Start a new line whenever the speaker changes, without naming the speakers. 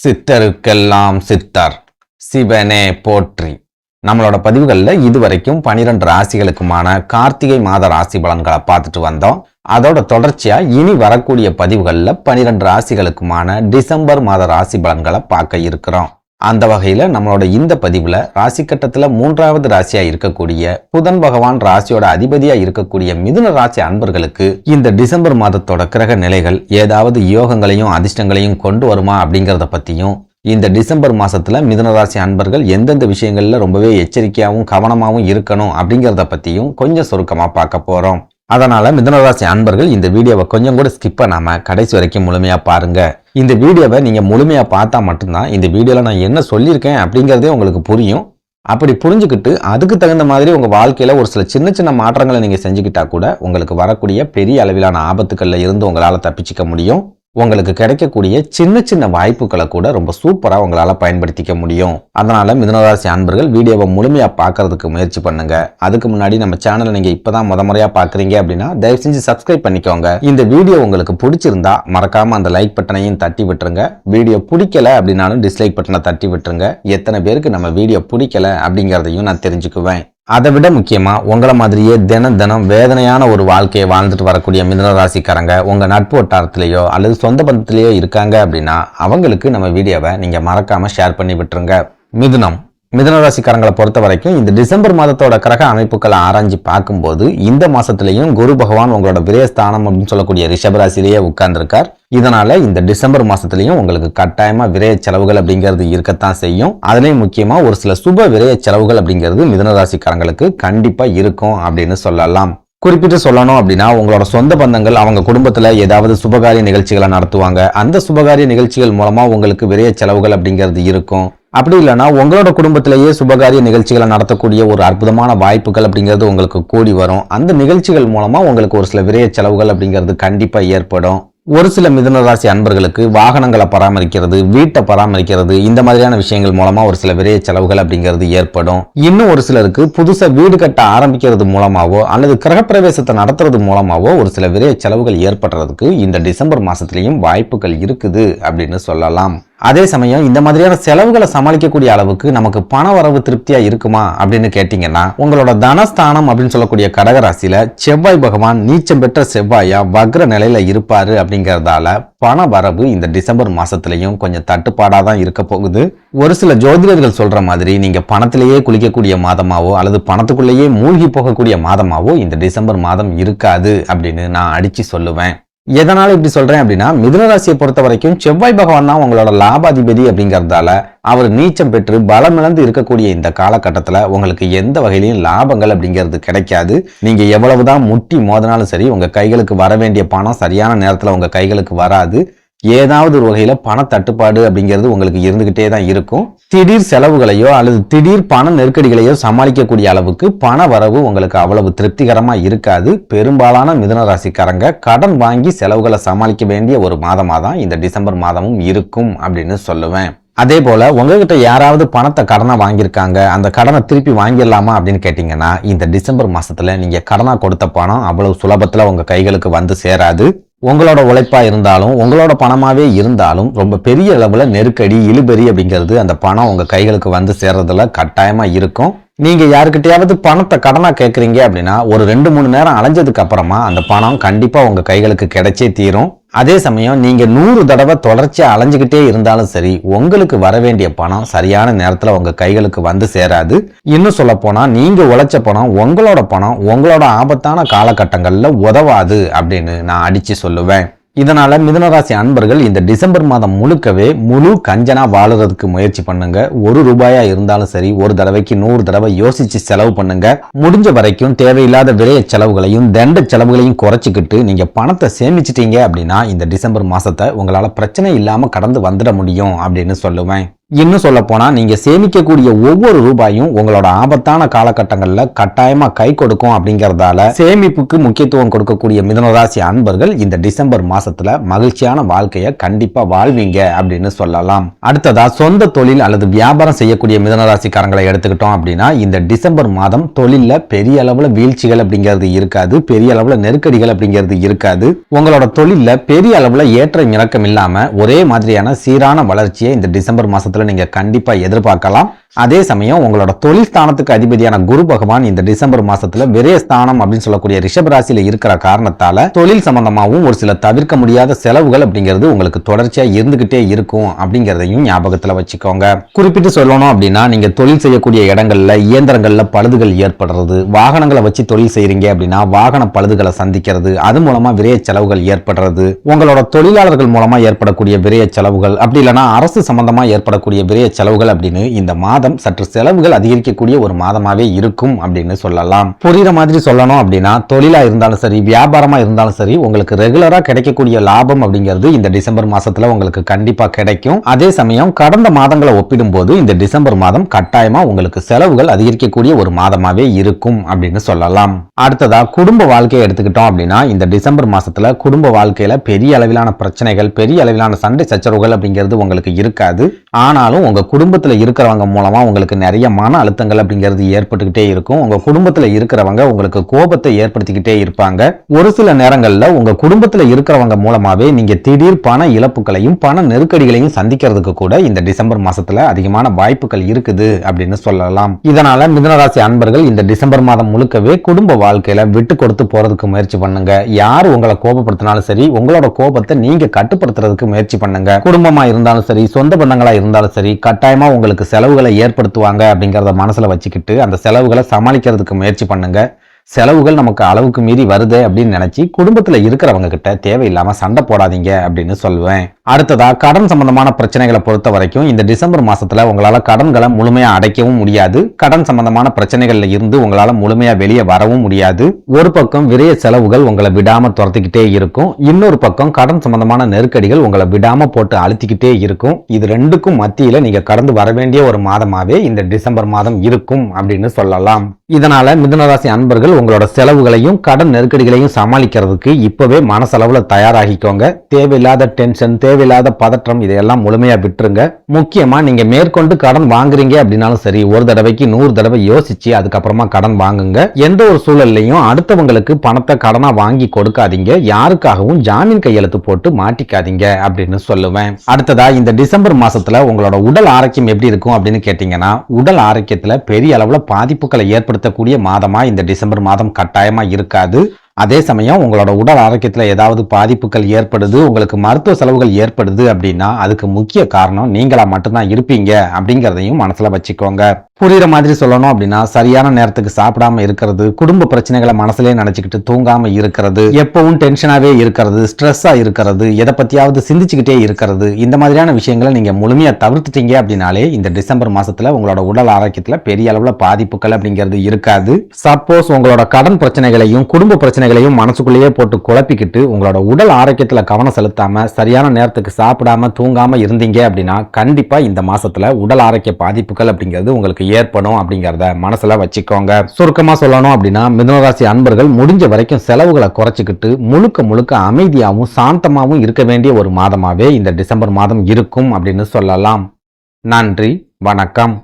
சித்தருக்கெல்லாம் சித்தர் சிவனே போற்றி. நம்மளோட பதிவுகளில் இதுவரைக்கும் பனிரெண்டு ராசிகளுக்குமான கார்த்திகை மாத ராசி பலன்களை பார்த்துட்டு வந்தோம். அதோட தொடர்ச்சியாக இனி வரக்கூடிய பதிவுகளில் பனிரெண்டு ராசிகளுக்குமான டிசம்பர் மாத ராசி பலன்களை பார்க்க இருக்கிறோம். அந்த வகையில் நம்மளோட இந்த பதிவில் ராசி கட்டத்தில் மூன்றாவது ராசியாக இருக்கக்கூடிய புதன் பகவான் ராசியோட அதிபதியாக இருக்கக்கூடிய மிதுன ராசி அன்பர்களுக்கு இந்த டிசம்பர் மாதத்தோட கிரக நிலைகள் ஏதாவது யோகங்களையும் அதிர்ஷ்டங்களையும் கொண்டு வருமா அப்படிங்கிறத பற்றியும் இந்த டிசம்பர் மாதத்தில் மிதுன ராசி அன்பர்கள் எந்தெந்த விஷயங்களில் ரொம்பவே எச்சரிக்கையாகவும் கவனமாகவும் இருக்கணும் அப்படிங்கிறத பற்றியும் கொஞ்சம் சுருக்கமாக பார்க்க போகிறோம் அதனால் மிதனராசி அன்பர்கள் இந்த வீடியோவை கொஞ்சம் கூட ஸ்கிப் பண்ணாமல் கடைசி வரைக்கும் முழுமையாக பாருங்கள் இந்த வீடியோவை நீங்கள் முழுமையாக பார்த்தா மட்டும்தான் இந்த வீடியோவில் நான் என்ன சொல்லியிருக்கேன் அப்படிங்கிறதே உங்களுக்கு புரியும். அப்படி புரிஞ்சுக்கிட்டு அதுக்கு தகுந்த மாதிரி உங்கள் வாழ்க்கையில் ஒரு சில சின்ன சின்ன மாற்றங்களை நீங்கள் செஞ்சுக்கிட்டா கூட உங்களுக்கு வரக்கூடிய பெரிய அளவிலான ஆபத்துக்களில் இருந்து உங்களால் தப்பிச்சிக்க முடியும். உங்களுக்கு கிடைக்கக்கூடிய சின்ன சின்ன வாய்ப்புகளை கூட ரொம்ப சூப்பராக உங்களால் பயன்படுத்திக்க முடியும். அதனால் மிதனராசி அன்பர்கள் வீடியோவை முழுமையாக பார்க்கறதுக்கு முயற்சி பண்ணுங்க. அதுக்கு முன்னாடி நம்ம சேனலை நீங்கள் இப்போ தான் முத முறையா பார்க்குறீங்க அப்படின்னா தயவு செஞ்சு சப்ஸ்கிரைப் பண்ணிக்கோங்க. இந்த வீடியோ உங்களுக்கு பிடிச்சிருந்தா மறக்காமல் அந்த லைக் பட்டனையும் தட்டி விட்டுருங்க. வீடியோ பிடிக்கல அப்படின்னாலும் டிஸ்லைக் பட்டனை தட்டி விட்டுருங்க. எத்தனை பேருக்கு நம்ம வீடியோ பிடிக்கல அப்படிங்கிறதையும் நான் தெரிஞ்சுக்குவேன். அதை விட முக்கியமாக உங்களை மாதிரியே தினம் தினம் வேதனையான ஒரு வாழ்க்கையை வாழ்ந்துட்டு வரக்கூடிய மிதனராசிக்காரங்க ராசிக்காரங்க நட்பு வட்டாரத்திலேயோ அல்லது சொந்த பந்தத்திலேயோ இருக்காங்க அப்படின்னா அவங்களுக்கு நம்ம வீடியோவை நீங்கள் மறக்காமல் ஷேர் பண்ணி விட்டுருங்க. மிதுனம். மிதனராசிக்காரங்களை பொறுத்த வரைக்கும் இந்த டிசம்பர் மாதத்தோட கிரக அமைப்புகளை ஆராய்ஞ்சு பார்க்கும்போது இந்த மாசத்திலையும் குரு பகவான் உங்களோட விரயஸ்தானம் அப்படின்னு சொல்லக்கூடிய ரிஷபராசிலேயே உட்கார்ந்துருக்கார். இதனால இந்த டிசம்பர் மாசத்துலயும் உங்களுக்கு கட்டாயமா விரய செலவுகள் அப்படிங்கிறது இருக்கத்தான் செய்யும். அதுலேயும் முக்கியமா ஒரு சில சுப விரய செலவுகள் அப்படிங்கிறது மிதனராசிக்காரங்களுக்கு கண்டிப்பாக கண்டிப்பா இருக்கும் அப்படின்னு சொல்லலாம். குறிப்பிட்டு சொல்லணும் அப்படின்னா உங்களோட சொந்த பந்தங்கள் அவங்க குடும்பத்தில் ஏதாவது சுபகாரிய நிகழ்ச்சிகளை நடத்துவாங்க. அந்த சுபகாரிய நிகழ்ச்சிகள் மூலமாக உங்களுக்கு விரைய செலவுகள் அப்படிங்கிறது இருக்கும். அப்படி இல்லைன்னா உங்களோட குடும்பத்திலேயே சுபகாரிய நிகழ்ச்சிகளை நடத்தக்கூடிய ஒரு அற்புதமான வாய்ப்புகள் அப்படிங்கிறது உங்களுக்கு கூடி வரும். அந்த நிகழ்ச்சிகள் மூலமாக உங்களுக்கு ஒரு சில விரைய செலவுகள் அப்படிங்கிறது கண்டிப்பாக ஏற்படும். ஒரு சில மிதுனராசி அன்பர்களுக்கு வாகனங்களை பராமரிக்கிறது வீட்டை பராமரிக்கிறது இந்த மாதிரியான விஷயங்கள் மூலமா ஒரு சில விரைய செலவுகள் அப்படிங்கிறது ஏற்படும். இன்னும் ஒரு சிலருக்கு புதுசா வீடு கட்ட ஆரம்பிக்கிறது மூலமாவோ அல்லது கிரகப்பிரவேசத்தை நடத்துறது மூலமாவோ ஒரு சில விரைய செலவுகள் ஏற்படுறதுக்கு இந்த டிசம்பர் மாசத்துலயும் வாய்ப்புகள் இருக்குது அப்படின்னு சொல்லலாம். அதே சமயம் இந்த மாதிரியான செலவுகளை சமாளிக்கக்கூடிய அளவுக்கு நமக்கு பண வரவு திருப்தியா இருக்குமா அப்படின்னு கேட்டீங்கன்னா உங்களோட தனஸ்தானம் அப்படின்னு சொல்லக்கூடிய கடகராசியில செவ்வாய் பகவான் நீச்சம் பெற்ற செவ்வாயா வக்ர நிலையில இருப்பாரு அப்படிங்கறதால பண வரவு இந்த டிசம்பர் மாதத்துலையும் கொஞ்சம் தட்டுப்பாடா தான் இருக்க போகுது. ஒரு சில ஜோதிடர்கள் சொல்ற மாதிரி நீங்க பணத்திலேயே குளிக்கக்கூடிய மாதமாவோ அல்லது பணத்துக்குள்ளேயே மூழ்கி போகக்கூடிய மாதமாவோ இந்த டிசம்பர் மாதம் இருக்காது அப்படின்னு நான் அடிச்சு சொல்லுவேன். எதனால் இப்படி சொல்கிறேன் அப்படின்னா மிதுனராசியை பொறுத்த வரைக்கும் செவ்வாய் பகவான் தான் உங்களோட லாபாதிபதி அப்படிங்கிறதால அவர் நீச்சம் பெற்று பலமிழந்து இருக்கக்கூடிய இந்த காலகட்டத்தில் உங்களுக்கு எந்த வகையிலையும் லாபங்கள் அப்படிங்கிறது கிடைக்காது. நீங்க எவ்வளவுதான் முட்டி மோதினாலும் சரி உங்கள் கைகளுக்கு வர வேண்டிய பணம் சரியான நேரத்தில் உங்கள் கைகளுக்கு வராது. ஏதாவது ஒரு வகையில் பண தட்டுப்பாடு அப்படிங்கிறது உங்களுக்கு இருந்துக்கிட்டே தான் இருக்கும். திடீர் செலவுகளையோ அல்லது திடீர் பண நெருக்கடிகளையோ சமாளிக்கக்கூடிய அளவுக்கு பண வரவு உங்களுக்கு அவ்வளவு திருப்திகரமாக இருக்காது. பெரும்பாலான மிதுன ராசிக்காரங்க கடன் வாங்கி செலவுகளை சமாளிக்க வேண்டிய ஒரு மாதமாக தான் இந்த டிசம்பர் மாதமும் இருக்கும் அப்படின்னு சொல்லுவேன். அதே போல உங்ககிட்ட யாராவது பணத்தை கடனை வாங்கியிருக்காங்க அந்த கடனை திருப்பி வாங்கிடலாமா அப்படின்னு கேட்டிங்கன்னா இந்த டிசம்பர் மாதத்தில் நீங்கள் கடனாக கொடுத்த பணம் அவ்வளவு சுலபத்தில் உங்கள் கைகளுக்கு வந்து சேராது. உங்களோட உழைப்பாக இருந்தாலும் உங்களோட பணமாகவே இருந்தாலும் ரொம்ப பெரிய அளவில் நெருக்கடி இழுபறி அப்படிங்கிறது அந்த பணம் உங்கள் கைகளுக்கு வந்து சேர்றதுல கட்டாயமாக இருக்கும். நீங்கள் யாருக்கிட்டையாவது பணத்தை கடனாக கேட்குறீங்க அப்படின்னா ஒரு ரெண்டு மூணு நேரம் அலைஞ்சதுக்கு அப்புறமா அந்த பணம் கண்டிப்பாக உங்கள் கைகளுக்கு கிடைச்சே தீரும். அதே சமயம் நீங்கள் நூறு தடவை தொடர்ச்சியாக அலைஞ்சிக்கிட்டே இருந்தாலும் சரி உங்களுக்கு வர வேண்டிய பணம் சரியான நேரத்தில் உங்கள் கைகளுக்கு வந்து சேராது. இன்னும் சொல்லப்போனால் நீங்கள் உழைச்ச பணம் உங்களோட பணம் உங்களோட ஆபத்தான காலகட்டங்களில் உதவாது அப்படின்னு நான் அடித்து சொல்லுவேன். இதனால் மிதுனராசி அன்பர்கள் இந்த டிசம்பர் மாதம் முழுக்கவே முழு கஞ்சனா வாழறதுக்கு முயற்சி பண்ணுங்க. ஒரு ரூபாயா இருந்தாலும் சரி ஒரு தடவைக்கு நூறு தடவை யோசிச்சு செலவு பண்ணுங்க. முடிஞ்ச வரைக்கும் தேவையில்லாத விரைய செலவுகளையும் தண்ட செலவுகளையும் குறைச்சிக்கிட்டு நீங்க பணத்தை சேமிச்சிட்டீங்க அப்படின்னா இந்த டிசம்பர் மாசத்தை உங்களால பிரச்சனை இல்லாம கடந்து வந்துட முடியும் அப்படின்னு சொல்லுவேன். இன்னும் சொல்ல போனா நீங்க சேமிக்கக்கூடிய ஒவ்வொரு ரூபாயும் உங்களோட ஆபத்தான காலகட்டங்கள்ல கட்டாயமா கை கொடுக்கும் அப்படிங்கறதால சேமிப்புக்கு முக்கியத்துவம் கொடுக்கக்கூடிய மிதனராசி அன்பர்கள் இந்த டிசம்பர் மாசத்துல மகிழ்ச்சியான வாழ்க்கையை கண்டிப்பா வாழ்வீங்க அப்படின்னு சொல்லலாம். அடுத்ததா சொந்த தொழில் அல்லது வியாபாரம் செய்யக்கூடிய மிதனராசிக்காரங்களை எடுத்துக்கிட்டோம் அப்படின்னா இந்த டிசம்பர் மாதம் தொழில்ல பெரிய அளவுல வீழ்ச்சிகள் அப்படிங்கிறது இருக்காது பெரிய அளவுல நெருக்கடிகள் அப்படிங்கிறது இருக்காது. உங்களோட தொழில்ல பெரிய அளவுல ஏற்ற இறக்கம் இல்லாம ஒரே மாதிரியான சீரான வளர்ச்சியை இந்த டிசம்பர் மாசத்துல நீங்க கண்டிப்பா எதிர்பார்க்கலாம். அதே சமயம் உங்களோட தொழில் ஸ்தானத்துக்கு அதிபதியான குரு பகவான் இந்த டிசம்பர் மாசத்துல விரய ஸ்தானம் அப்படின்னு சொல்லக்கூடிய ரிஷப ராசியில இருக்கிற காரணத்தால தொழில் சம்பந்தமாகவும் ஒரு சில தவிர்க்க முடியாத செலவுகள் அப்படிங்கிறது உங்களுக்கு தொடர்ச்சியா இருந்துகிட்டே இருக்கும் அப்படிங்கிறதையும் ஞாபகத்துல வச்சுக்கோங்க. குறிப்பிட்டு சொல்லணும் அப்படின்னா நீங்க தொழில் செய்யக்கூடிய இடங்கள்ல இயந்திரங்கள்ல பழுதுகள் ஏற்படுறது வாகனங்களை வச்சு தொழில் செய்யறீங்க அப்படின்னா வாகன பழுதுகளை சந்திக்கிறது அது மூலமா விரைய செலவுகள் ஏற்படுறது உங்களோட தொழிலாளர்கள் மூலமா ஏற்படக்கூடிய விரைய செலவுகள் அப்படி இல்லைன்னா அரசு சம்பந்தமா ஏற்படக்கூடிய விரய செலவுகள் அப்படின்னு இந்த மாதம் சற்று செலவுகள் அதிகரிக்கக்கூடிய ஒரு மாதமாகவே இருக்கும் அப்படின்னு சொல்லலாம். புரியுற மாதிரி சொல்லணும் அப்படின்னா தொழிலாக இருந்தாலும் சரி வியாபாரமாக இருந்தாலும் சரி உங்களுக்கு ரெகுலராக கிடைக்கக்கூடிய லாபம் அப்படிங்கிறது இந்த டிசம்பர் மாதத்தில் உங்களுக்கு கண்டிப்பாக கிடைக்கும். அதே சமயம் கடந்த மாதங்களை ஒப்பிடும்போது இந்த டிசம்பர் மாதம் கட்டாயமாக உங்களுக்கு செலவுகள் அதிகரிக்கக்கூடிய ஒரு மாதமாகவே இருக்கும் அப்படின்னு சொல்லலாம். அடுத்ததாக குடும்ப வாழ்க்கையை எடுத்துக்கிட்டோம் அப்படின்னா இந்த டிசம்பர் மாதத்தில் குடும்ப வாழ்க்கையில் பெரிய அளவிலான பிரச்சனைகள் பெரிய அளவிலான சண்டை சச்சரவுகள் அப்படிங்கிறது உங்களுக்கு இருக்காது. ஆனாலும் உங்கள் குடும்பத்தில் இருக்கிறவங்க மூலமாக உங்களுக்கு நிறைய மன அழுத்தங்கள் அப்படிங்கிறது ஏற்பட்டுக்கிட்டே இருக்கும். உங்கள் குடும்பத்தில் இருக்கிறவங்க உங்களுக்கு கோபத்தை ஏற்படுத்திக்கிட்டே இருப்பாங்க. ஒரு சில நேரங்களில் உங்கள் குடும்பத்தில் இருக்கிறவங்க மூலமாகவே நீங்கள் திடீர் பண இழப்புகளையும் பண நெருக்கடிகளையும் சந்திக்கிறதுக்கு கூட இந்த டிசம்பர் மாதத்தில் அதிகமான வாய்ப்புகள் இருக்குது அப்படின்னு சொல்லலாம். இதனால் மிதனராசி அன்பர்கள் இந்த டிசம்பர் மாதம் முழுக்கவே குடும்ப வாழ்க்கையில் விட்டு கொடுத்து போகிறதுக்கு முயற்சி பண்ணுங்க. யார் உங்களை கோபப்படுத்தினாலும் சரி உங்களோட கோபத்தை நீங்கள் கட்டுப்படுத்துறதுக்கு முயற்சி பண்ணுங்க. குடும்பமாக இருந்தாலும் சரி சொந்த பந்தங்களாக இருந்தாலும் சரி கட்டாயமாக உங்களுக்கு செலவுகளை ஏற்படுத்துவாங்க அப்படிங்கிறத மனசில் வச்சுக்கிட்டு அந்த செலவுகளை சமாளிக்கிறதுக்கு முயற்சி பண்ணுங்க. செலவுகள் நமக்கு அளவுக்கு மீறி வருது அப்படின்னு நினச்சி குடும்பத்தில் இருக்கிறவங்க கிட்ட தேவையில்லாமல் சண்டை போடாதீங்க அப்படின்னு சொல்லுவேன் அடுத்ததா கடன் சம்பந்தமான பிரச்சனைகளை பொறுத்த வரைக்கும் இந்த டிசம்பர் மாசத்துல உங்களால கடன்களை முழுமையா அடைக்கவும் முடியாது. கடன் சம்பந்தமான பிரச்சனைகள்ல இருந்து உங்களால முழுமையா வெளியே வரவும் முடியாது. ஒரு பக்கம் விரைய செலவுகள் உங்களை விடாம துரத்திக்கிட்டே இருக்கும். இன்னொரு பக்கம் கடன் சம்பந்தமான நெருக்கடிகள் உங்களை விடாம போட்டு அழுத்திக்கிட்டே இருக்கும். இது ரெண்டுக்கும் மத்தியில நீங்க கடந்து வர வேண்டிய ஒரு மாதமாவே இந்த டிசம்பர் மாதம் இருக்கும் அப்படின்னு சொல்லலாம். இதனால மிதுனராசி அன்பர்கள் உங்களோட செலவுகளையும் கடன் நெருக்கடிகளையும் சமாளிக்கிறதுக்கு இப்பவே மனசளவுல தயாராகிக்கோங்க. தேவையில்லாத டென்ஷன் தேவையில்லாத பதற்றம் இதையெல்லாம் முழுமையா விட்டுருங்க. முக்கியமா நீங்க மேற்கொண்டு கடன் வாங்குறீங்க அப்படின்னாலும் சரி ஒரு தடவைக்கு நூறு தடவை யோசிச்சு அதுக்கப்புறமா கடன் வாங்குங்க. எந்த ஒரு சூழல்லையும் அடுத்தவங்களுக்கு பணத்தை கடனா வாங்கி கொடுக்காதீங்க. யாருக்காகவும் ஜாமீன் கையெழுத்து போட்டு மாட்டிக்காதீங்க அப்படின்னு சொல்லுவேன். அடுத்ததா இந்த டிசம்பர் மாசத்துல உங்களோட உடல் ஆரோக்கியம் எப்படி இருக்கும் அப்படின்னு கேட்டீங்கன்னா உடல் ஆரோக்கியத்துல பெரிய அளவுல பாதிப்புகளை ஏற்படுத்தக்கூடிய மாதமா இந்த டிசம்பர் மாதம் கட்டாயமா இருக்காது. அதே சமயம் உங்களோட உடல் ஆரோக்கியத்தில் ஏதாவது பாதிப்புகள் ஏற்படுது உங்களுக்கு மருத்துவ செலவுகள் ஏற்படுது அப்படின்னா அதுக்கு முக்கிய காரணம் நீங்களா மட்டும்தான் இருப்பீங்க அப்படிங்கிறதையும் மனசில் வச்சுக்கோங்க. புரிகிற மாதிரி சொல்லணும் அப்படின்னா சரியான நேரத்துக்கு சாப்பிடாம இருக்கிறது குடும்ப பிரச்சனைகளை மனசுலயே நினைச்சுக்கிட்டு தூங்காம இருக்கிறது எப்பவும் டென்ஷனாவே இருக்கிறது ஸ்ட்ரெஸ்ஸா இருக்கிறது எதை பத்தியாவது சிந்திச்சுக்கிட்டே இருக்கிறது இந்த மாதிரியான விஷயங்களை நீங்க முழுமையா தவிர்த்துட்டீங்க அப்படின்னாலே இந்த டிசம்பர் மாசத்துல உங்களோட உடல் ஆரோக்கியத்துல பெரிய அளவுல பாதிப்புகள் அப்படிங்கிறது இருக்காது. சப்போஸ் உங்களோட கடன் பிரச்சனைகளையும் குடும்ப பிரச்சனைகளையும் மனசுக்குள்ளேயே போட்டு குழப்பிக்கிட்டு உங்களோட உடல் ஆரோக்கியத்துல கவனம் செலுத்தாம சரியான நேரத்துக்கு சாப்பிடாம தூங்காம இருந்தீங்க அப்படின்னா கண்டிப்பா இந்த மாசத்துல உடல் ஆரோக்கிய பாதிப்புகள் அப்படிங்கிறது உங்களுக்கு ஏற்படும் அப்படிங்கிறத மனசுல வச்சுக்கோங்க. சுருக்கமாக சொல்லணும் அப்படின்னா மிதனராசி அன்பர்கள் முடிஞ்ச வரைக்கும் செலவுகளை குறைச்சிக்கிட்டு முழுக்க முழுக்க அமைதியாகவும் சாந்தமாகவும் இருக்க வேண்டிய ஒரு மாதமாகவே இந்த டிசம்பர் மாதம் இருக்கும் அப்படின்னு சொல்லலாம். நன்றி வணக்கம்.